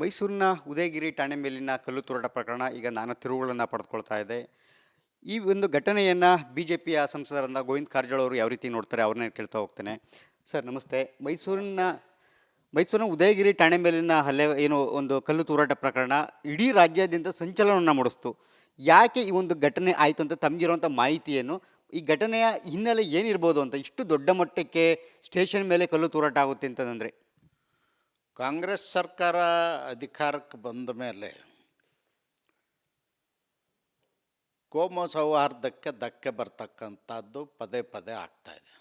ಮೈಸೂರಿನ ಉದಯಗಿರಿ ಠಾಣೆ ಮೇಲಿನ ಕಲ್ಲು ತೂರಾಟ ಪ್ರಕರಣ ಈಗ ನಾನು ತಿರುವುಗಳನ್ನು ಪಡೆದುಕೊಳ್ತಾ ಇದೆ ಈ ಒಂದು ಘಟನೆಯನ್ನು ಬಿ ಜೆ ಪಿಯ ಸಂಸದರಾದ ಗೋವಿಂದ ಕಾರಜೋಳ ಅವರು ಯಾವ ರೀತಿ ನೋಡ್ತಾರೆ ಅವ್ರನ್ನೇ ಕೇಳ್ತಾ ಹೋಗ್ತೇನೆ. ಸರ್, ನಮಸ್ತೆ. ಮೈಸೂರಿನ ಮೈಸೂರಿನ ಉದಯಗಿರಿ ಠಾಣೆ ಮೇಲಿನ ಹಲ್ಲೆ ಏನು ಒಂದು ಕಲ್ಲು ತೂರಾಟ ಪ್ರಕರಣ ಇಡೀ ರಾಜ್ಯಾದ್ಯಂತ ಸಂಚಲನವನ್ನು ಮೂಡಿಸ್ತು. ಯಾಕೆ ಈ ಒಂದು ಘಟನೆ ಆಯಿತು ಅಂತ ತಮಗಿರುವಂಥ ಮಾಹಿತಿಯನ್ನು, ಈ ಘಟನೆಯ ಹಿನ್ನೆಲೆ ಏನಿರ್ಬೋದು ಅಂತ, ಇಷ್ಟು ದೊಡ್ಡ ಮಟ್ಟಕ್ಕೆ ಸ್ಟೇಷನ್ ಮೇಲೆ ಕಲ್ಲು ತೂರಾಟ ಆಗುತ್ತೆ ಅಂತಂದರೆ? ಕಾಂಗ್ರೆಸ್ ಸರ್ಕಾರ ಅಧಿಕಾರಕ್ಕೆ ಬಂದ ಮೇಲೆ ಕೋಮು ಸೌಹಾರ್ದಕ್ಕೆ ಧಕ್ಕೆ ಬರ್ತಕ್ಕಂಥದ್ದು ಪದೇ ಪದೇ ಆಗ್ತಾಯಿದೆ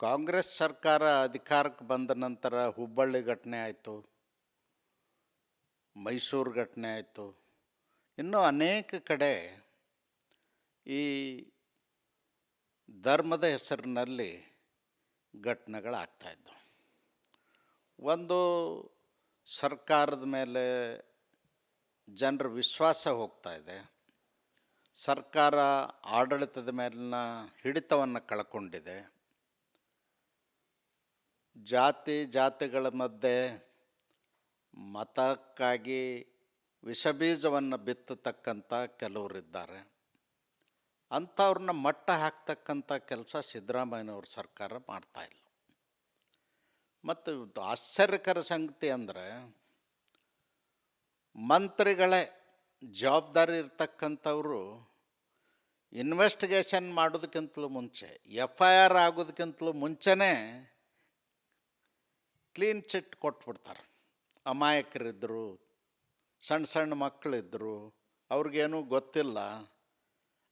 ಕಾಂಗ್ರೆಸ್ ಸರ್ಕಾರ ಅಧಿಕಾರಕ್ಕೆ ಬಂದ ನಂತರ ಹುಬ್ಬಳ್ಳಿ ಘಟನೆ ಆಯಿತು, ಮೈಸೂರು ಘಟನೆ ಆಯಿತು. ಇನ್ನೂ ಅನೇಕ ಕಡೆ ಈ ಧರ್ಮದ ಹೆಸರಿನಲ್ಲಿ ಘಟನೆಗಳಾಗ್ತಾಯಿದ್ದವು ಒಂದು ಸರ್ಕಾರದ ಮೇಲೆ ಜನರ ವಿಶ್ವಾಸ ಹೋಗ್ತಾ ಇದೆ. ಸರ್ಕಾರ ಆಡಳಿತದ ಮೇಲಿನ ಹಿಡಿತವನ್ನು ಕಳ್ಕೊಂಡಿದೆ. ಜಾತಿ ಜಾತಿಗಳ ಮಧ್ಯೆ ಮತಕ್ಕಾಗಿ ವಿಷಬೀಜವನ್ನು ಬಿತ್ತತಕ್ಕಂಥ ಕೆಲವರಿದ್ದಾರೆ ಅಂಥವ್ರನ್ನ ಮಟ್ಟ ಹಾಕ್ತಕ್ಕಂಥ ಕೆಲಸ ಸಿದ್ದರಾಮಯ್ಯನವ್ರ ಸರ್ಕಾರ ಮಾಡ್ತಾ ಇಲ್ಲ. ಮತ್ತು ಆಶ್ಚರ್ಯಕರ ಸಂಗತಿ ಅಂದರೆ ಮಂತ್ರಿಗಳೇ ಜವಾಬ್ದಾರಿ ಇರ್ತಕ್ಕಂಥವರು ಇನ್ವೆಸ್ಟಿಗೇಷನ್ ಮಾಡೋದಕ್ಕಿಂತಲೂ ಮುಂಚೆ ಎಫ್ ಐ ಆರ್ ಆಗೋದಕ್ಕಿಂತಲೂ ಮುಂಚೆನೇ ಕ್ಲೀನ್ ಚಿಟ್ ಕೊಟ್ಬಿಡ್ತಾರೆ. ಅಮಾಯಕರಿದ್ದರು ಸಣ್ಣ ಸಣ್ಣ ಮಕ್ಕಳಿದ್ದರು ಅವ್ರಿಗೇನೂ ಗೊತ್ತಿಲ್ಲ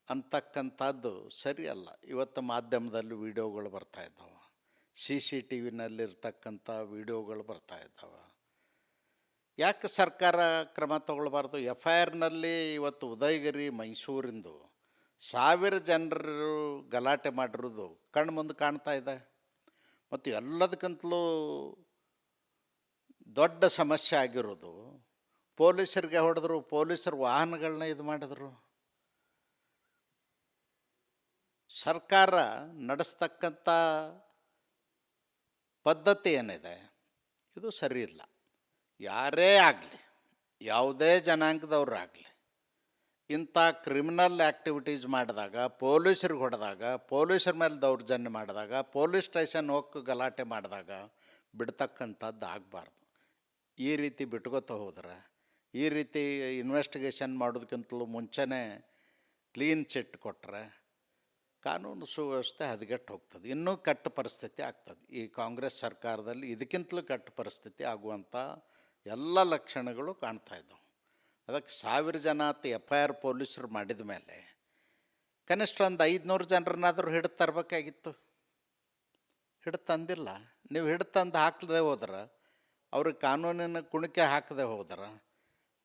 ಅಂತಕ್ಕಂಥದ್ದು ಸರಿಯಲ್ಲ. ಇವತ್ತು ಮಾಧ್ಯಮದಲ್ಲಿ ವಿಡಿಯೋಗಳು ಬರ್ತಾ ಇದ್ದಾವೆ. ಸಿ ಸಿ ಟಿ ವಿನಲ್ಲಿರ್ತಕ್ಕಂಥ ವಿಡಿಯೋಗಳು ಬರ್ತಾ ಇದ್ದಾವೆ. ಯಾಕೆ ಸರ್ಕಾರ ಕ್ರಮ ತಗೊಳ್ಬಾರ್ದು? ಎಫ್ ಐ ಆರ್ನಲ್ಲಿ ಇವತ್ತು ಉದಯಗಿರಿ, ಮೈಸೂರಿಂದು ಸಾವಿರ ಜನರು ಗಲಾಟೆ ಮಾಡಿರೋದು ಕಣ್ಣು ಮುಂದೆ ಕಾಣ್ತಾ ಇದೆ. ಮತ್ತು ಎಲ್ಲದಕ್ಕಿಂತಲೂ ದೊಡ್ಡ ಸಮಸ್ಯೆ ಆಗಿರೋದು. ಪೊಲೀಸರಿಗೆ ಹೊಡೆದ್ರು, ಪೊಲೀಸರು ವಾಹನಗಳನ್ನ ಇದು ಮಾಡಿದ್ರು. ಸರ್ಕಾರ ನಡೆಸ್ತಕ್ಕಂಥ ಪದ್ಧತಿ ಏನಿದೆ ಇದು ಸರಿ ಇಲ್ಲ. ಯಾರೇ ಆಗಲಿ, ಯಾವುದೇ ಜನಾಂಗದವ್ರಾಗಲಿ ಇಂಥ ಕ್ರಿಮಿನಲ್ ಆ್ಯಕ್ಟಿವಿಟೀಸ್ ಮಾಡಿದಾಗ, ಪೊಲೀಸರಿಗೆ ಹೊಡೆದಾಗ, ಪೊಲೀಸರ ಮೇಲೆ ದೌರ್ಜನ್ಯ ಮಾಡಿದಾಗ, ಪೊಲೀಸ್ ಸ್ಟೇಷನ್ ಹೋಗಿ ಗಲಾಟೆ ಮಾಡಿದಾಗ ಬಿಡ್ತಕ್ಕಂಥದ್ದು ಆಗಬಾರ್ದು. ಈ ರೀತಿ ಬಿಟ್ಕೋತ ಹೋದ್ರೆ, ಈ ರೀತಿ ಇನ್ವೆಸ್ಟಿಗೇಷನ್ ಮಾಡೋದಕ್ಕಿಂತಲೂ ಮುಂಚೆನೇ ಕ್ಲೀನ್ ಚಿಟ್ ಕೊಟ್ಟರೆ ಕಾನೂನು ಸುವ್ಯವಸ್ಥೆ ಹದಗೆಟ್ಟು ಹೋಗ್ತದೆ. ಇನ್ನೂ ಕಟ್ಟು ಪರಿಸ್ಥಿತಿ ಆಗ್ತದೆ. ಈ ಕಾಂಗ್ರೆಸ್ ಸರ್ಕಾರದಲ್ಲಿ ಇದಕ್ಕಿಂತಲೂ ಕಟ್ಟು ಪರಿಸ್ಥಿತಿ ಆಗುವಂಥ ಎಲ್ಲ ಲಕ್ಷಣಗಳು ಕಾಣ್ತಾ ಇದ್ದವು. ಅದಕ್ಕೆ ಸಾವಿರ ಜನ ಅಂತ ಎಫ್ ಐ ಆರ್ ಪೊಲೀಸರು ಮಾಡಿದ ಮೇಲೆ ಕನಿಷ್ಠ ಒಂದು ಐದುನೂರು ಜನರನ್ನಾದರೂ ಹಿಡಿದು ತರಬೇಕಾಗಿತ್ತು. ಹಿಡಿದು ತಂದಿಲ್ಲ. ನೀವು ಹಿಡಿದು ತಂದು ಹಾಕದೆ ಹೋದ್ರೆ ಅವ್ರಿಗೆ ಕಾನೂನಿನ ಕುಣಿಕೆ ಹಾಕದೆ ಹೋದ್ರೆ,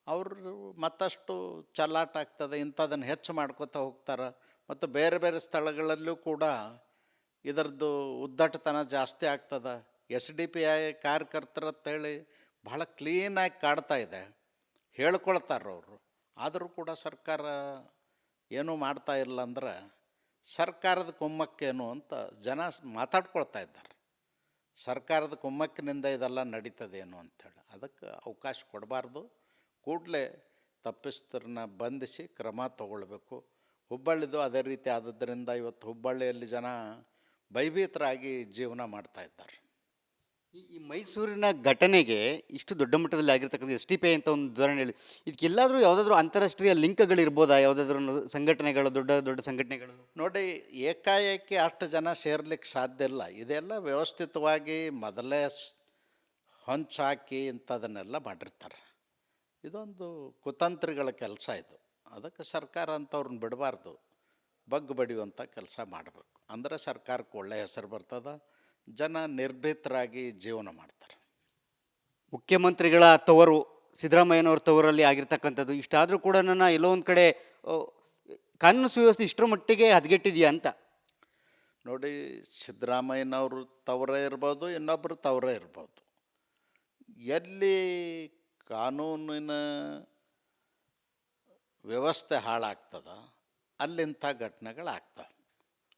ಅವರು ಮತ್ತಷ್ಟು ಚಲ್ಲಾಟ ಆಗ್ತದೆ, ಇಂಥದನ್ನು ಹೆಚ್ಚು ಮಾಡ್ಕೋತಾ ಹೋಗ್ತಾರೆ. ಮತ್ತು ಬೇರೆ ಬೇರೆ ಸ್ಥಳಗಳಲ್ಲೂ ಕೂಡ ಇದರದ್ದು ಉದ್ದಟತನ ಜಾಸ್ತಿ ಆಗ್ತದೆ. ಎಸ್ ಡಿ ಪಿ ಐ ಕಾರ್ಯಕರ್ತರು ಅಂತೇಳಿ ಭಾಳ ಕ್ಲೀನಾಗಿ ಕಾಡ್ತಾ ಇದೆ. ಹೇಳ್ಕೊಳ್ತಾರೆ ಅವರು. ಆದರೂ ಕೂಡ ಸರ್ಕಾರ ಏನೂ ಮಾಡ್ತಾ ಇಲ್ಲ ಅಂದ್ರೆ ಸರ್ಕಾರದ ಕುಮ್ಮಕ್ಕೇನು ಅಂತ ಜನ ಮಾತಾಡ್ಕೊಳ್ತಾ ಇದ್ದಾರೆ. ಸರ್ಕಾರದ ಕುಮ್ಮಕ್ಕಿನಿಂದ ಇದೆಲ್ಲ ನಡೀತದೇನು ಅಂಥೇಳಿ. ಅದಕ್ಕೆ ಅವಕಾಶ ಕೊಡಬಾರ್ದು. ಕೂಡಲೇ ತಪ್ಪಿಸ್ತರನ್ನ ಬಂಧಿಸಿ ಕ್ರಮ ತಗೊಳ್ಬೇಕು. ಹುಬ್ಬಳ್ಳಿದು ಅದೇ ರೀತಿ ಆದದ್ದರಿಂದ ಇವತ್ತು ಹುಬ್ಬಳ್ಳಿಯಲ್ಲಿ ಜನ ಭಯಭೀತರಾಗಿ ಜೀವನ ಮಾಡ್ತಾ ಇದ್ದಾರೆ. ಈ ಈ ಮೈಸೂರಿನ ಘಟನೆಗೆ ಇಷ್ಟು ದೊಡ್ಡ ಮಟ್ಟದಲ್ಲಿ ಆಗಿರ್ತಕ್ಕಂಥ ಎಸ್ ಟಿ ಪಿ ಅಂತ ಒಂದು ಉದಾಹರಣೆ ಹೇಳಿ. ಇದಕ್ಕೆಲ್ಲಾದರೂ ಯಾವುದಾದ್ರೂ ಅಂತಾರಾಷ್ಟ್ರೀಯ ಲಿಂಕ್ಗಳಿರ್ಬೋದಾ ಯಾವುದಾದ್ರೂ ಸಂಘಟನೆಗಳು ದೊಡ್ಡ ದೊಡ್ಡ ಸಂಘಟನೆಗಳು? ನೋಡಿ ಏಕಾಏಕಿ ಅಷ್ಟು ಜನ ಸೇರ್ಲಿಕ್ಕೆ ಸಾಧ್ಯ ಇಲ್ಲ. ಇದೆಲ್ಲ ವ್ಯವಸ್ಥಿತವಾಗಿ ಮೊದಲೇ ಹೊಂಚಾಕಿ ಇಂಥದನ್ನೆಲ್ಲ ಮಾಡಿರ್ತಾರೆ. ಇದೊಂದು ಕುತಂತ್ರಿಗಳ ಕೆಲಸ ಇದು. ಅದಕ್ಕೆ ಸರ್ಕಾರ ಅಂಥವ್ರನ್ನ ಬಿಡಬಾರ್ದು. ಬಗ್ಗು ಬಡಿಯುವಂಥ ಕೆಲಸ ಮಾಡಬೇಕು. ಅಂದರೆ ಸರ್ಕಾರಕ್ಕೆ ಒಳ್ಳೆಯ ಹೆಸರು ಬರ್ತದೆ ಜನ ನಿರ್ಭೀತರಾಗಿ ಜೀವನ ಮಾಡ್ತಾರೆ. ಮುಖ್ಯಮಂತ್ರಿಗಳ ತವರು ಸಿದ್ದರಾಮಯ್ಯನವ್ರ ತವರಲ್ಲಿ ಆಗಿರ್ತಕ್ಕಂಥದ್ದು ಇಷ್ಟಾದರೂ ಕೂಡ ನನ್ನ ಎಲ್ಲೋ ಒಂದು ಕಡೆ ಕಾನೂನು ಸುವ್ಯವಸ್ಥೆ ಇಷ್ಟರ ಮಟ್ಟಿಗೆ ಹದಗೆಟ್ಟಿದೆಯಾ ಅಂತ. ನೋಡಿ ಸಿದ್ದರಾಮಯ್ಯನವರು ತವರೇ ಇರ್ಬೋದು ಇನ್ನೊಬ್ಬರು ತವರೇ ಇರ್ಬೋದು. ಎಲ್ಲಿ ಕಾನೂನಿನ ವ್ಯವಸ್ಥೆ ಹಾಳಾಗ್ತದ, ಅಲ್ಲಿಂಥ ಘಟನೆಗಳಾಗ್ತವೆ.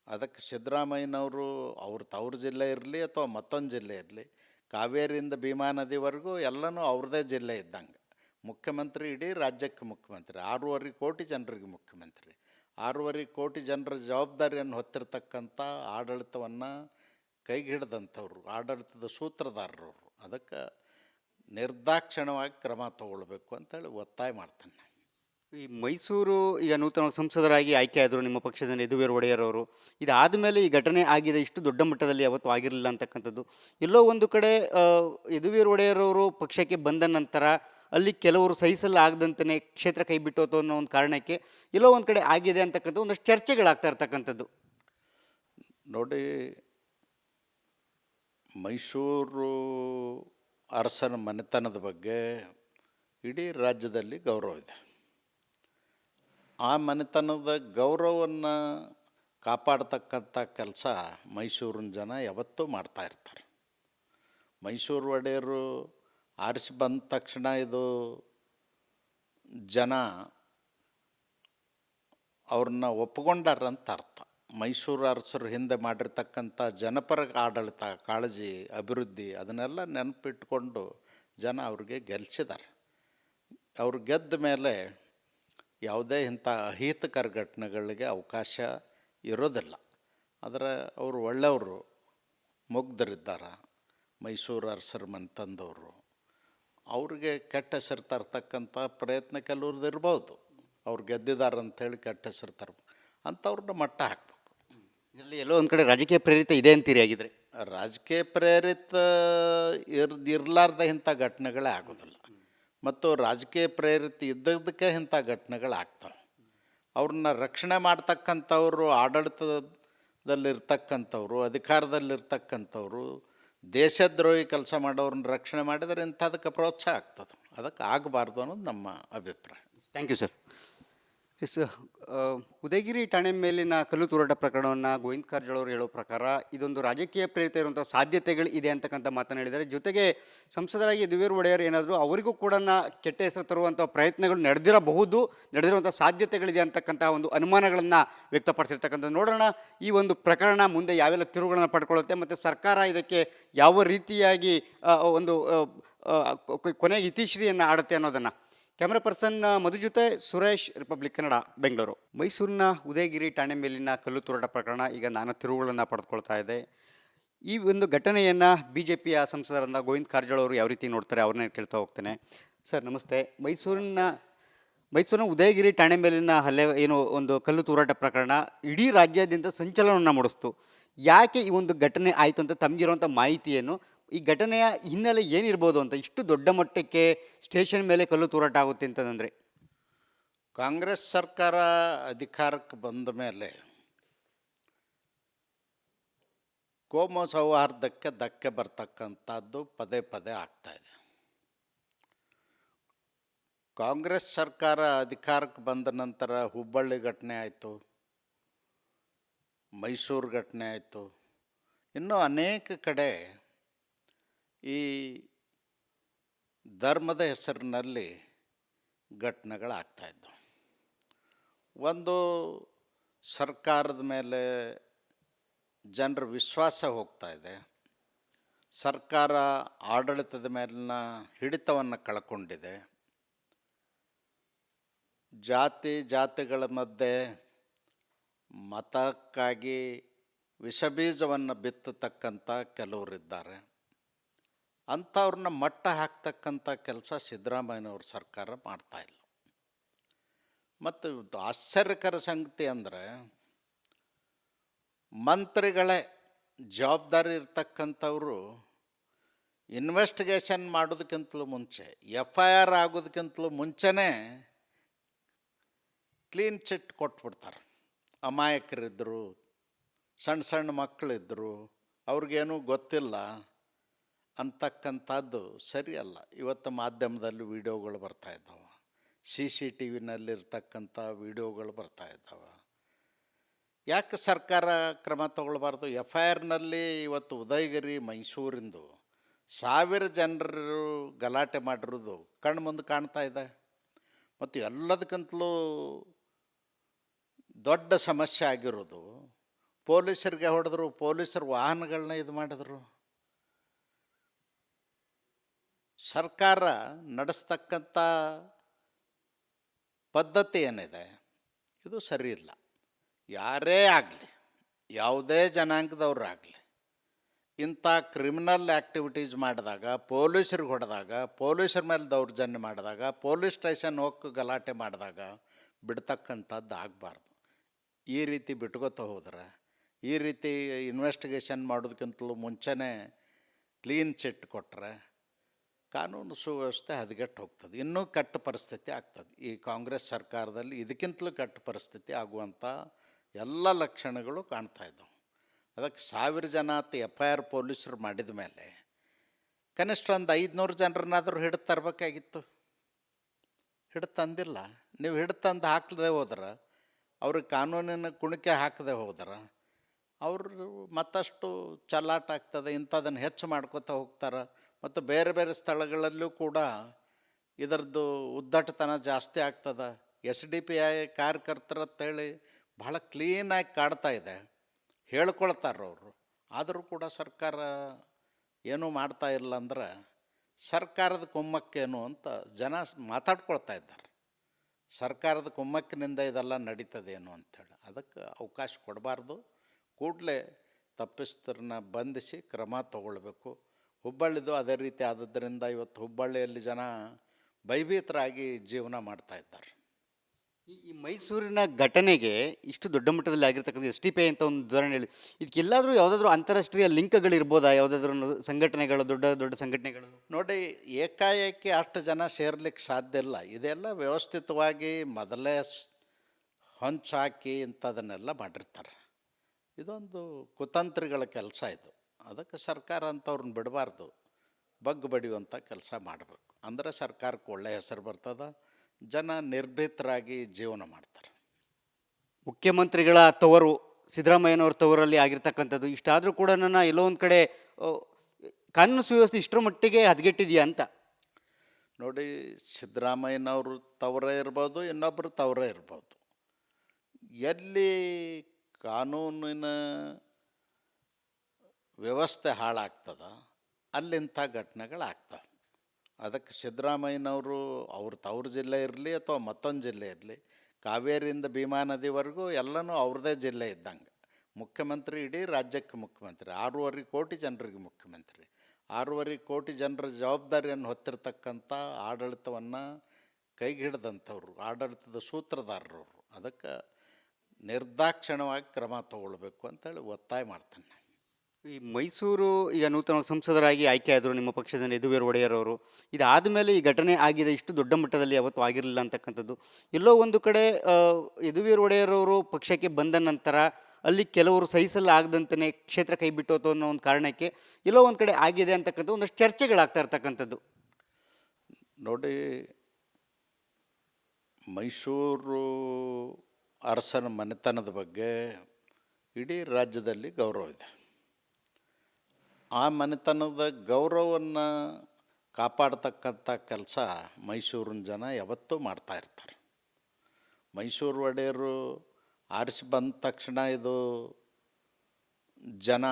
ಅದಕ್ಕೆ ಸಿದ್ದರಾಮಯ್ಯನವರು ಅವ್ರ ತವ್ರ ಜಿಲ್ಲೆ ಇರಲಿ ಅಥವಾ ಮತ್ತೊಂದು ಜಿಲ್ಲೆ ಇರಲಿ, ಕಾವೇರಿಯಿಂದ ಭೀಮಾ ನದಿವರೆಗೂ ಎಲ್ಲನೂ ಅವ್ರದೇ ಜಿಲ್ಲೆ ಇದ್ದಂಗೆ. ಮುಖ್ಯಮಂತ್ರಿ ಇಡೀ ರಾಜ್ಯಕ್ಕೆ ಮುಖ್ಯಮಂತ್ರಿ, ಆರೂವರೆ ಕೋಟಿ ಜನರಿಗೆ ಮುಖ್ಯಮಂತ್ರಿ. ಆರೂವರೆ ಕೋಟಿ ಜನರ ಜವಾಬ್ದಾರಿಯನ್ನು ಹೊತ್ತಿರತಕ್ಕಂಥ ಆಡಳಿತವನ್ನು ಕೈಗೆ ಹಿಡ್ದಂಥವ್ರು ಆಡಳಿತದ ಸೂತ್ರಧಾರರವರು. ಅದಕ್ಕೆ ನಿರ್ದಾಕ್ಷಿಣ್ಯವಾಗಿ ಕ್ರಮ ತಗೊಳ್ಬೇಕು ಅಂತೇಳಿ ಒತ್ತಾಯ ಮಾಡ್ತೇನೆ. ಈ ಮೈಸೂರು ಈಗ ನೂತನ ಸಂಸದರಾಗಿ ಆಯ್ಕೆ ಆದರು ನಿಮ್ಮ ಪಕ್ಷದ ಯದುವೀರ್ ಒಡೆಯರ್ ಅವರು. ಇದಾದ ಮೇಲೆ ಈ ಘಟನೆ ಆಗಿದೆ, ಇಷ್ಟು ದೊಡ್ಡ ಮಟ್ಟದಲ್ಲಿ ಯಾವತ್ತೂ ಆಗಿರಲಿಲ್ಲ ಅಂತಕ್ಕಂಥದ್ದು. ಎಲ್ಲೋ ಒಂದು ಕಡೆ ಯದುವೀರ್ ಒಡೆಯರ್ ಅವರು ಪಕ್ಷಕ್ಕೆ ಬಂದ ನಂತರ ಅಲ್ಲಿ ಕೆಲವರು ಸಹಿಸಲಾಗದಂತೆಯೇ ಕ್ಷೇತ್ರ ಕೈ ಬಿಟ್ಟೋತು ಅನ್ನೋ ಒಂದು ಕಾರಣಕ್ಕೆ ಎಲ್ಲೋ ಒಂದು ಕಡೆ ಆಗಿದೆ ಅಂತಕ್ಕಂಥ ಒಂದಷ್ಟು ಚರ್ಚೆಗಳಾಗ್ತಾ ಇರ್ತಕ್ಕಂಥದ್ದು. ನೋಡಿ, ಮೈಸೂರು ಅರಸನ ಮನೆತನದ ಬಗ್ಗೆ ಇಡೀ ರಾಜ್ಯದಲ್ಲಿ ಗೌರವ ಇದೆ. ಆ ಮನೆತನದ ಗೌರವವನ್ನು ಕಾಪಾಡ್ತಕ್ಕಂಥ ಕೆಲಸ ಮೈಸೂರಿನ ಜನ ಯಾವತ್ತೂ ಮಾಡ್ತಾ ಇರ್ತಾರೆ. ಮೈಸೂರು ಒಡೆಯರು ಆರಿಸಿ ಬಂದ ತಕ್ಷಣ ಇದು ಜನ ಅವ್ರನ್ನ ಒಪ್ಪಿಕೊಂಡಾರಂತ ಅರ್ಥ. ಮೈಸೂರು ಅರಸರು ಹಿಂದೆ ಮಾಡಿರ್ತಕ್ಕಂಥ ಜನಪರ ಆಡಳಿತ, ಕಾಳಜಿ, ಅಭಿವೃದ್ಧಿ ಅದನ್ನೆಲ್ಲ ನೆನಪಿಟ್ಕೊಂಡು ಜನ ಅವ್ರಿಗೆ ಗೆಲ್ಸಿದ್ದಾರೆ. ಅವ್ರು ಗೆದ್ದ ಮೇಲೆ ಯಾವುದೇ ಇಂಥ ಅಹಿತಕರ ಘಟನೆಗಳಿಗೆ ಅವಕಾಶ ಇರೋದಿಲ್ಲ. ಆದರೆ ಅವರು ಒಳ್ಳೆಯವರು ಮುಗ್ಧರಿದ್ದಾರೆ? ಮೈಸೂರು ಅರಸರ ಮನೆ ತಂದವರು. ಅವ್ರಿಗೆ ಕೆಟ್ಟ ಹೆಸರು ತರ್ತಕ್ಕಂಥ ಪ್ರಯತ್ನ ಕೆಲವ್ರದ್ದು ಇರ್ಬೋದು. ಅವ್ರು ಗೆದ್ದಿದ್ದಾರೆ ಅಂಥೇಳಿ ಕೆಟ್ಟ ಹೆಸರು ತರ ಅಂಥವ್ರನ್ನ ಮಟ್ಟ ಹಾಕಬೇಕು. ಇದರಲ್ಲಿ ಎಲ್ಲೋ ಒಂದು ಕಡೆ ರಾಜಕೀಯ ಪ್ರೇರಿತ ಇದೆ ಅಂತೀರಿ ಆಗಿದ್ರೆ ರಾಜಕೀಯ ಪ್ರೇರಿತ ಇರ್ ಇರಲಾರ್ದ ಇಂಥ ಘಟನೆಗಳೇ ಆಗೋದಿಲ್ಲ. ಮತ್ತು ರಾಜಕೀಯ ಪ್ರೇರಿತ ಇದ್ದದಕ್ಕೆ ಇಂಥ ಘಟನೆಗಳು ಆಗ್ತವೆ ಅವ್ರನ್ನ ರಕ್ಷಣೆ ಮಾಡ್ತಕ್ಕಂಥವ್ರು, ಆಡಳಿತದಲ್ಲಿರ್ತಕ್ಕಂಥವ್ರು, ಅಧಿಕಾರದಲ್ಲಿರ್ತಕ್ಕಂಥವ್ರು, ದೇಶದ್ರೋಹಿ ಕೆಲಸ ಮಾಡೋರನ್ನ ರಕ್ಷಣೆ ಮಾಡಿದರೆ ಇಂಥದಕ್ಕೆ ಪ್ರೋತ್ಸಾಹ ಆಗ್ತದೆ. ಅದಕ್ಕೆ ಆಗಬಾರ್ದು ಅನ್ನೋದು ನಮ್ಮ ಅಭಿಪ್ರಾಯ. Thank you sir S Udayagiri ಠಾಣೆ ಮೇಲಿನ ಕಲ್ಲು ತೂರಾಟ ಪ್ರಕರಣವನ್ನು ಗೋವಿಂದ್ ಕಾರಜೋಳ ಅವರು ಹೇಳೋ ಪ್ರಕಾರ ಇದೊಂದು ರಾಜಕೀಯ ಪ್ರೇರಿತ ಇರುವಂಥ ಸಾಧ್ಯತೆಗಳು ಇದೆ ಅಂತಕ್ಕಂಥ ಮಾತನ್ನು ಹೇಳಿದ್ದಾರೆ. ಜೊತೆಗೆ ಸಂಸದರಾಗಿ ದಿವೇರ್ ಒಡೆಯರ್ ಏನಾದರೂ ಅವರಿಗೂ ಕೂಡ ಕೆಟ್ಟ ಹೆಸರು ತರುವಂಥ ಪ್ರಯತ್ನಗಳು ನಡೆದಿರಬಹುದು ನಡೆದಿರುವಂಥ ಸಾಧ್ಯತೆಗಳಿದೆ ಅಂತಕ್ಕಂಥ ಒಂದು ಅನುಮಾನಗಳನ್ನು ವ್ಯಕ್ತಪಡಿಸಿರ್ತಕ್ಕಂಥ ನೋಡೋಣ ಈ ಒಂದು ಪ್ರಕರಣ ಮುಂದೆ ಯಾವೆಲ್ಲ ತಿರುವುಗಳನ್ನು ಪಡ್ಕೊಳ್ಳುತ್ತೆ ಮತ್ತು ಸರ್ಕಾರ ಇದಕ್ಕೆ ಯಾವ ರೀತಿಯಾಗಿ ಒಂದು ಕೊನೆಗೆ ಇತಿಶ್ರೀಯನ್ನು ಆಡುತ್ತೆ ಅನ್ನೋದನ್ನು. ಕ್ಯಾಮ್ರಾ ಪರ್ಸನ್ ಮಧು ಜೊತೆ ಸುರೇಶ್ ರಿಪಬ್ಲಿಕ್ ಕನ್ನಡ ಬೆಂಗಳೂರು ಮೈಸೂರಿನ ಉದಯಗಿರಿ ಠಾಣೆ ಮೇಲಿನ ಕಲ್ಲು ತೂರಾಟ ಪ್ರಕರಣ ಈಗ ನಾನು ತಿರುವುಗಳನ್ನು ಪಡೆದುಕೊಳ್ತಾ ಇದೆ. ಈ ಒಂದು ಘಟನೆಯನ್ನು ಬಿ ಜೆ ಪಿಯ ಸಂಸದರಾದ ಗೋವಿಂದ ಕಾರಜೋಳ ಅವರು ಯಾವ ರೀತಿ ನೋಡ್ತಾರೆ ಅವ್ರನ್ನೇ ಕೇಳ್ತಾ ಹೋಗ್ತೇನೆ. ಸರ್, ನಮಸ್ತೆ. ಮೈಸೂರಿನ ಮೈಸೂರಿನ ಉದಯಗಿರಿ ಠಾಣೆ ಮೇಲಿನ ಹಲ್ಲೆ ಏನು ಒಂದು ಕಲ್ಲು ತೂರಾಟ ಪ್ರಕರಣ ಇಡೀ ರಾಜ್ಯಾದ್ಯಂತ ಸಂಚಲನವನ್ನು ಮೂಡಿಸ್ತು. ಯಾಕೆ ಈ ಒಂದು ಘಟನೆ ಆಯಿತು ಅಂತ ತಮಗಿರುವಂಥ ಮಾಹಿತಿಯನ್ನು ಈ ಘಟನೆಯ ಹಿನ್ನೆಲೆ ಏನಿರ್ಬೋದು ಅಂತ, ಇಷ್ಟು ದೊಡ್ಡ ಮಟ್ಟಕ್ಕೆ ಸ್ಟೇಷನ್ ಮೇಲೆ ಕಲ್ಲು ತೂರಾಟ ಆಗುತ್ತೆ ಅಂತಂದರೆ? ಕಾಂಗ್ರೆಸ್ ಸರ್ಕಾರ ಅಧಿಕಾರಕ್ಕೆ ಬಂದ ಮೇಲೆ ಕೋಮ ಸೌಹಾರ್ದಕ್ಕೆ ಧಕ್ಕೆ ಬರ್ತಕ್ಕಂಥದ್ದು ಪದೇ ಪದೇ ಆಗ್ತಾ ಇದೆ. ಕಾಂಗ್ರೆಸ್ ಸರ್ಕಾರ ಅಧಿಕಾರಕ್ಕೆ ಬಂದ ನಂತರ ಹುಬ್ಬಳ್ಳಿ ಘಟನೆ ಆಯಿತು, ಮೈಸೂರು ಘಟನೆ ಆಯಿತು, ಇನ್ನೂ ಅನೇಕ ಕಡೆ ಈ ಧರ್ಮದ ಹೆಸರಿನಲ್ಲಿ ಘಟನೆಗಳಾಗ್ತಾಯಿದ್ದವು ಒಂದು ಸರ್ಕಾರದ ಮೇಲೆ ಜನರ ವಿಶ್ವಾಸ ಹೋಗ್ತಾ ಇದೆ. ಸರ್ಕಾರ ಆಡಳಿತದ ಮೇಲಿನ ಹಿಡಿತವನ್ನು ಕಳ್ಕೊಂಡಿದೆ. ಜಾತಿ ಜಾತಿಗಳ ಮಧ್ಯೆ ಮತಕ್ಕಾಗಿ ವಿಷಬೀಜವನ್ನು ಬಿತ್ತತಕ್ಕಂಥ ಕೆಲವರಿದ್ದಾರೆ ಅಂಥವ್ರನ್ನ ಮಟ್ಟ ಹಾಕ್ತಕ್ಕಂಥ ಕೆಲಸ ಸಿದ್ದರಾಮಯ್ಯನವ್ರ ಸರ್ಕಾರ ಮಾಡ್ತಾ ಇಲ್ಲ. ಮತ್ತು ಆಶ್ಚರ್ಯಕರ ಸಂಗತಿ ಅಂದರೆ ಮಂತ್ರಿಗಳೇ ಜವಾಬ್ದಾರಿ ಇರ್ತಕ್ಕಂಥವ್ರು ಇನ್ವೆಸ್ಟಿಗೇಷನ್ ಮಾಡೋದಕ್ಕಿಂತಲೂ ಮುಂಚೆ ಎಫ್ ಐ ಆರ್ ಆಗೋದಕ್ಕಿಂತಲೂ ಮುಂಚೆನೇ ಕ್ಲೀನ್ ಚಿಟ್ ಕೊಟ್ಬಿಡ್ತಾರೆ. ಅಮಾಯಕರಿದ್ದರು ಸಣ್ಣ ಸಣ್ಣ ಮಕ್ಕಳಿದ್ದರು ಅವ್ರಿಗೇನೂ ಗೊತ್ತಿಲ್ಲ. ಅಂತಕ್ಕಂಥದ್ದು ಸರಿಯಲ್ಲ. ಇವತ್ತು ಮಾಧ್ಯಮದಲ್ಲಿ ವೀಡಿಯೋಗಳು ಬರ್ತಾ ಇದ್ದಾವೆ. ಸಿ ಸಿ ಟಿ ವಿನಲ್ಲಿರ್ತಕ್ಕಂಥ ವೀಡಿಯೋಗಳು ಬರ್ತಾ ಇದ್ದಾವೆ. ಯಾಕೆ ಸರ್ಕಾರ ಕ್ರಮ ತಗೊಳ್ಬಾರ್ದು? ಎಫ್ ಐ ಆರ್ನಲ್ಲಿ ಇವತ್ತು ಉದಯಗಿರಿ ಮೈಸೂರಿಂದು ಸಾವಿರ ಜನರು ಗಲಾಟೆ ಮಾಡಿರೋದು ಕಣ್ಣು ಮುಂದೆ ಕಾಣ್ತಾ ಇದೆ. ಮತ್ತು ಎಲ್ಲದಕ್ಕಿಂತಲೂ ದೊಡ್ಡ ಸಮಸ್ಯೆ ಆಗಿರೋದು, ಪೊಲೀಸರಿಗೆ ಹೊಡೆದ್ರು, ಪೊಲೀಸರು ವಾಹನಗಳನ್ನ ಇದು ಮಾಡಿದ್ರು. ಸರ್ಕಾರ ನಡೆಸ್ತಕ್ಕಂಥ ಪದ್ಧತಿ ಏನಿದೆ? ಇದು ಸರಿ ಇಲ್ಲ. ಯಾರೇ ಆಗಲಿ, ಯಾವುದೇ ಜನಾಂಗದವ್ರಾಗಲಿ ಇಂಥ ಕ್ರಿಮಿನಲ್ ಆ್ಯಕ್ಟಿವಿಟೀಸ್ ಮಾಡಿದಾಗ, ಪೊಲೀಸರಿಗೆ ಹೊಡೆದಾಗ, ಪೊಲೀಸರ ಮೇಲೆ ದೌರ್ಜನ್ಯ ಮಾಡಿದಾಗ, ಪೊಲೀಸ್ ಸ್ಟೇಷನ್ ಹೋಗಿ ಗಲಾಟೆ ಮಾಡಿದಾಗ ಬಿಡ್ತಕ್ಕಂಥದ್ದು ಆಗಬಾರ್ದು. ಈ ರೀತಿ ಬಿಟ್ಕೋತ ಹೋದ್ರೆ, ಈ ರೀತಿ ಇನ್ವೆಸ್ಟಿಗೇಷನ್ ಮಾಡೋದಕ್ಕಿಂತಲೂ ಮುಂಚೆನೇ ಕ್ಲೀನ್ ಚಿಟ್ ಕೊಟ್ಟರೆ ಕಾನೂನು ಸುವ್ಯವಸ್ಥೆ ಹದಗೆಟ್ಟು ಹೋಗ್ತದೆ. ಇನ್ನೂ ಕೆಟ್ಟ ಪರಿಸ್ಥಿತಿ ಆಗ್ತದೆ. ಈ ಕಾಂಗ್ರೆಸ್ ಸರ್ಕಾರದಲ್ಲಿ ಇದಕ್ಕಿಂತಲೂ ಕೆಟ್ಟ ಪರಿಸ್ಥಿತಿ ಆಗುವಂಥ ಎಲ್ಲ ಲಕ್ಷಣಗಳು ಕಾಣ್ತಾ ಇದ್ದವು. ಅದಕ್ಕೆ ಸಾವಿರ ಜನ ಅಂತ ಎಫ್ ಐ ಆರ್ ಪೊಲೀಸರು ಮಾಡಿದ ಮೇಲೆ ಕನಿಷ್ಠ ಒಂದು ಐದುನೂರು ಜನರನ್ನಾದರೂ ಹಿಡಿದು ತರಬೇಕಾಗಿತ್ತು. ಹಿಡಿದು ತಂದಿಲ್ಲ. ನೀವು ಹಿಡಿದು ತಂದು ಹಾಕ್ಲದೆ ಹೋದ್ರೆ ಅವ್ರಿಗೆ ಕಾನೂನಿನ ಕುಣಿಕೆ ಹಾಕದೆ ಹೋದ್ರೆ, ಅವರು ಮತ್ತಷ್ಟು ಚಲ್ಲಾಟ ಆಗ್ತದೆ, ಇಂಥದನ್ನು ಹೆಚ್ಚು ಮಾಡ್ಕೋತಾ ಹೋಗ್ತಾರೆ. ಮತ್ತು ಬೇರೆ ಬೇರೆ ಸ್ಥಳಗಳಲ್ಲೂ ಕೂಡ ಇದರದ್ದು ಉದ್ದಟತನ ಜಾಸ್ತಿ ಆಗ್ತದೆ. ಎಸ್ ಡಿ ಪಿ ಐ ಕಾರ್ಯಕರ್ತರು ಅಂತೇಳಿ ಭಾಳ ಕ್ಲೀನಾಗಿ ಕಾಡ್ತಾ ಇದೆ. ಹೇಳ್ಕೊಳ್ತಾರೆ ಅವರು. ಆದರೂ ಕೂಡ ಸರ್ಕಾರ ಏನೂ ಮಾಡ್ತಾ ಇಲ್ಲ ಅಂದ್ರೆ ಸರ್ಕಾರದ ಕುಮ್ಮಕ್ಕೇನು ಅಂತ ಜನ ಮಾತಾಡ್ಕೊಳ್ತಾ ಇದ್ದಾರೆ. ಸರ್ಕಾರದ ಕುಮ್ಮಕ್ಕಿನಿಂದ ಇದೆಲ್ಲ ನಡೀತದೇನು ಅಂಥೇಳಿ. ಅದಕ್ಕೆ ಅವಕಾಶ ಕೊಡಬಾರ್ದು. ಕೂಡಲೇ ತಪ್ಪಿಸ್ತರನ್ನ ಬಂಧಿಸಿ ಕ್ರಮ ತಗೊಳ್ಬೇಕು. ಹುಬ್ಬಳ್ಳಿದು ಅದೇ ರೀತಿ ಆದದ್ದರಿಂದ ಇವತ್ತು ಹುಬ್ಬಳ್ಳಿಯಲ್ಲಿ ಜನ ಭಯಭೀತರಾಗಿ ಜೀವನ ಮಾಡ್ತಾ ಇದ್ದಾರೆ. ಈ ಈ ಮೈಸೂರಿನ ಘಟನೆಗೆ ಇಷ್ಟು ದೊಡ್ಡ ಮಟ್ಟದಲ್ಲಿ ಆಗಿರ್ತಕ್ಕಂಥ ಎಸ್ ಟಿ ಪಿ ಅಂತ ಒಂದು ಉದಾಹರಣೆ ಹೇಳಿ. ಇದಕ್ಕೆಲ್ಲಾದರೂ ಯಾವುದಾದ್ರೂ ಅಂತಾರಾಷ್ಟ್ರೀಯ ಲಿಂಕ್ಗಳಿರ್ಬೋದಾ ಯಾವುದಾದ್ರೂ ಸಂಘಟನೆಗಳು ದೊಡ್ಡ ದೊಡ್ಡ ಸಂಘಟನೆಗಳು? ನೋಡಿ ಏಕಾಏಕಿ ಅಷ್ಟು ಜನ ಸೇರ್ಲಿಕ್ಕೆ ಸಾಧ್ಯ ಇಲ್ಲ. ಇದೆಲ್ಲ ವ್ಯವಸ್ಥಿತವಾಗಿ ಮೊದಲೇ ಹೊಂಚಾಕಿ ಇಂಥದನ್ನೆಲ್ಲ ಮಾಡಿರ್ತಾರೆ. ಇದೊಂದು ಕುತಂತ್ರಿಗಳ ಕೆಲಸ ಇದು. ಅದಕ್ಕೆ ಸರ್ಕಾರ ಅಂಥವ್ರನ್ನ ಬಿಡಬಾರ್ದು. ಬಗ್ಗು ಬಡಿಯುವಂಥ ಕೆಲಸ ಮಾಡಬೇಕು. ಅಂದರೆ ಸರ್ಕಾರಕ್ಕೆ ಒಳ್ಳೆಯ ಹೆಸರು ಬರ್ತದೆ ಜನ ನಿರ್ಭೀತರಾಗಿ ಜೀವನ ಮಾಡ್ತಾರೆ. ಮುಖ್ಯಮಂತ್ರಿಗಳ ತವರು ಸಿದ್ದರಾಮಯ್ಯನವ್ರ ತವರಲ್ಲಿ ಆಗಿರ್ತಕ್ಕಂಥದ್ದು ಇಷ್ಟಾದರೂ ಕೂಡ ನನ್ನ ಎಲ್ಲೋ ಒಂದು ಕಡೆ ಕಾನೂನು ಸುವ್ಯವಸ್ಥೆ ಇಷ್ಟರ ಮಟ್ಟಿಗೆ ಹದಗೆಟ್ಟಿದೆಯಾ ಅಂತ? ನೋಡಿ ಸಿದ್ದರಾಮಯ್ಯನವರು ತವರೇ ಇರ್ಬೋದು ಇನ್ನೊಬ್ಬರು ತವರೇ ಇರ್ಬೋದು. ಎಲ್ಲಿ ಕಾನೂನಿನ ವ್ಯವಸ್ಥೆ ಹಾಳಾಗ್ತದ, ಅಲ್ಲಿಂಥ ಘಟನೆಗಳಾಗ್ತವೆ. ಅದಕ್ಕೆ ಸಿದ್ದರಾಮಯ್ಯನವರು ಅವ್ರ ತವ್ರ ಜಿಲ್ಲೆ ಇರಲಿ ಅಥವಾ ಮತ್ತೊಂದು ಜಿಲ್ಲೆ ಇರಲಿ, ಕಾವೇರಿಯಿಂದ ಭೀಮಾ ನದಿವರೆಗೂ ಎಲ್ಲನೂ ಅವ್ರದೇ ಜಿಲ್ಲೆ ಇದ್ದಂಗೆ. ಮುಖ್ಯಮಂತ್ರಿ ಇಡೀ ರಾಜ್ಯಕ್ಕೆ ಮುಖ್ಯಮಂತ್ರಿ, ಆರೂವರೆ ಕೋಟಿ ಜನರಿಗೆ ಮುಖ್ಯಮಂತ್ರಿ. ಆರೂವರೆ ಕೋಟಿ ಜನರ ಜವಾಬ್ದಾರಿಯನ್ನು ಹೊತ್ತಿರತಕ್ಕಂಥ ಆಡಳಿತವನ್ನು ಕೈಗೆ ಹಿಡ್ದಂಥವ್ರು ಆಡಳಿತದ ಸೂತ್ರಧಾರರವರು. ಅದಕ್ಕೆ ನಿರ್ದಾಕ್ಷಿಣ್ಯವಾಗಿ ಕ್ರಮ ತಗೊಳ್ಬೇಕು ಅಂತೇಳಿ ಒತ್ತಾಯ ಮಾಡ್ತೇನೆ. ಈ ಮೈಸೂರು ಈಗ ನೂತನ ಸಂಸದರಾಗಿ ಆಯ್ಕೆ ಆದರು ನಿಮ್ಮ ಪಕ್ಷದ ಯದುವೀರ್ ಒಡೆಯರ್ ಅವರು ಇದಾದ ಮೇಲೆ ಈ ಘಟನೆ ಆಗಿದೆ, ಇಷ್ಟು ದೊಡ್ಡ ಮಟ್ಟದಲ್ಲಿ ಯಾವತ್ತೂ ಆಗಿರಲಿಲ್ಲ ಅಂತಕ್ಕಂಥದ್ದು. ಎಲ್ಲೋ ಒಂದು ಕಡೆ ಯದುವೀರ್ ಒಡೆಯರ್ ಅವರು ಪಕ್ಷಕ್ಕೆ ಬಂದ ನಂತರ ಅಲ್ಲಿ ಕೆಲವರು ಸಹಿಸಲಾಗದಂತನೇ ಕ್ಷೇತ್ರ ಕೈ ಬಿಟ್ಟೋತು ಅನ್ನೋ ಒಂದು ಕಾರಣಕ್ಕೆ ಎಲ್ಲೋ ಒಂದು ಕಡೆ ಆಗಿದೆ ಅಂತಕ್ಕಂಥ ಒಂದಷ್ಟು ಚರ್ಚೆಗಳಾಗ್ತಾ ಇರ್ತಕ್ಕಂಥದ್ದು. ನೋಡಿ, ಮೈಸೂರು ಅರಸನ ಮನೆತನದ ಬಗ್ಗೆ ಇಡೀ ರಾಜ್ಯದಲ್ಲಿ ಗೌರವ ಇದೆ. ಆ ಮನೆತನದ ಗೌರವವನ್ನು ಕಾಪಾಡ್ತಕ್ಕಂಥ ಕೆಲಸ ಮೈಸೂರಿನ ಜನ ಯಾವತ್ತೂ ಮಾಡ್ತಾ ಇರ್ತಾರೆ. ಮೈಸೂರು ಒಡೆಯರು ಆರಿಸಿ ಬಂದ ತಕ್ಷಣ ಇದು ಜನ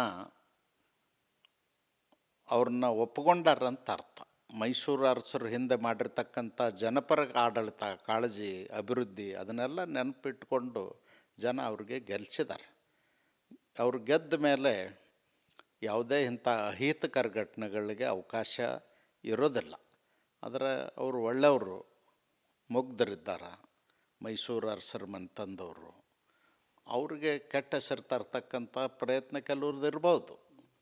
ಅವ್ರನ್ನ ಒಪ್ಪಿಕೊಂಡಾರಂತ ಅರ್ಥ. ಮೈಸೂರು ಅರಸರು ಹಿಂದೆ ಮಾಡಿರ್ತಕ್ಕಂಥ ಜನಪರ ಆಡಳಿತ, ಕಾಳಜಿ, ಅಭಿವೃದ್ಧಿ ಅದನ್ನೆಲ್ಲ ನೆನಪಿಟ್ಕೊಂಡು ಜನ ಅವ್ರಿಗೆ ಗೆಲ್ಸಿದ್ದಾರೆ. ಅವ್ರು ಗೆದ್ದ ಮೇಲೆ ಯಾವುದೇ ಇಂಥ ಅಹಿತಕರ ಘಟನೆಗಳಿಗೆ ಅವಕಾಶ ಇರೋದಿಲ್ಲ. ಆದರೆ ಅವರು ಒಳ್ಳೆಯವರು ಮುಗ್ಧರಿದ್ದಾರೆ ಮೈಸೂರು ಅರಸರ ಮನೆ ತಂದವರು ಅವ್ರಿಗೆ ಕೆಟ್ಟ ಹೆಸರು ತರ್ತಕ್ಕಂಥ ಪ್ರಯತ್ನ ಕೆಲವ್ರದ್ದು ಇರ್ಬೋದು.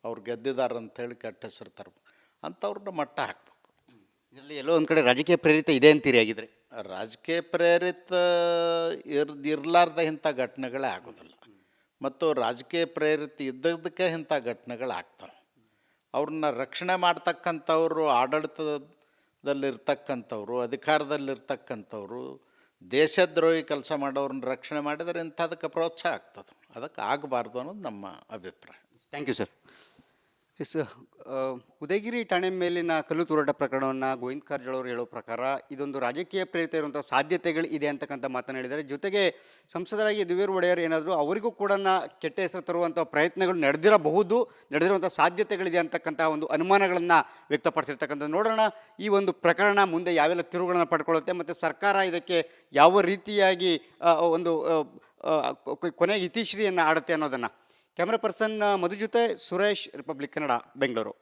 ಅವ್ರು ಗೆದ್ದಿದ್ದಾರೆ ಅಂಥೇಳಿ ಕೆಟ್ಟ ಹೆಸರು ತರ್ಬ ಅಂಥವ್ರನ್ನ ಮಟ್ಟ ಹಾಕಬೇಕು. ಇದರಲ್ಲಿ ಎಲ್ಲೋ ಒಂದು ಕಡೆ ರಾಜಕೀಯ ಪ್ರೇರಿತ ಇದೆ ಅಂತೀರಿ ಆಗಿದ್ರೆ ರಾಜಕೀಯ ಪ್ರೇರಿತ ಇರ್ ಇರಲಾರ್ದ ಇಂಥ ಘಟನೆಗಳೇ ಆಗೋದಿಲ್ಲ. ಮತ್ತು ರಾಜಕೀಯ ಪ್ರೇರಿತ ಇದ್ದದಕ್ಕೆ ಇಂಥ ಘಟನೆಗಳಾಗ್ತವೆ. ಅವ್ರನ್ನ ರಕ್ಷಣೆ ಮಾಡ್ತಕ್ಕಂಥವ್ರು, ಆಡಳಿತದಲ್ಲಿರ್ತಕ್ಕಂಥವ್ರು, ಅಧಿಕಾರದಲ್ಲಿರ್ತಕ್ಕಂಥವ್ರು, ದೇಶದ್ರೋಹಿ ಕೆಲಸ ಮಾಡೋರನ್ನ ರಕ್ಷಣೆ ಮಾಡಿದರೆ ಇಂಥದಕ್ಕೆ ಪ್ರೋತ್ಸಾಹ ಆಗ್ತದೆ. ಅದಕ್ಕೆ ಆಗಬಾರ್ದು ಅನ್ನೋದು ನಮ್ಮ ಅಭಿಪ್ರಾಯ. Thank you sir S Udayagiri ಠಾಣೆ ಮೇಲಿನ ಕಲ್ಲು ತೂರಾಟ ಪ್ರಕರಣವನ್ನು ಗೋವಿಂದ ಕಾರಜೋಳ ಅವರು ಹೇಳೋ ಪ್ರಕಾರ ಇದೊಂದು ರಾಜಕೀಯ ಪ್ರೇರಿತ ಇರುವಂಥ ಸಾಧ್ಯತೆಗಳು ಇದೆ ಅಂತಕ್ಕಂಥ ಮಾತನ್ನು ಜೊತೆಗೆ ಸಂಸದರಾಗಿ ದಿವೇರ್ ಒಡೆಯರ್ ಏನಾದರೂ ಅವರಿಗೂ ಕೂಡ ಕೆಟ್ಟ ಹೆಸರು ತರುವಂಥ ಪ್ರಯತ್ನಗಳು ನಡೆದಿರಬಹುದು ನಡೆದಿರುವಂಥ ಸಾಧ್ಯತೆಗಳಿದೆ ಅಂತಕ್ಕಂಥ ಒಂದು ಅನುಮಾನಗಳನ್ನು ವ್ಯಕ್ತಪಡಿಸಿರ್ತಕ್ಕಂಥ ನೋಡೋಣ ಈ ಒಂದು ಪ್ರಕರಣ ಮುಂದೆ ಯಾವೆಲ್ಲ ತಿರುವುಗಳನ್ನು ಪಡ್ಕೊಳ್ಳುತ್ತೆ ಮತ್ತು ಸರ್ಕಾರ ಇದಕ್ಕೆ ಯಾವ ರೀತಿಯಾಗಿ ಒಂದು ಕೊನೆಗೆ ಇತಿಶ್ರೀಯನ್ನು ಆಡುತ್ತೆ ಅನ್ನೋದನ್ನು. ಕ್ಯಾಮ್ರಾ ಪರ್ಸನ್ ಮಧು ಜೊತೆ ಸುರೇಶ್ ರಿಪಬ್ಲಿಕ್ ಕನ್ನಡ ಬೆಂಗಳೂರು.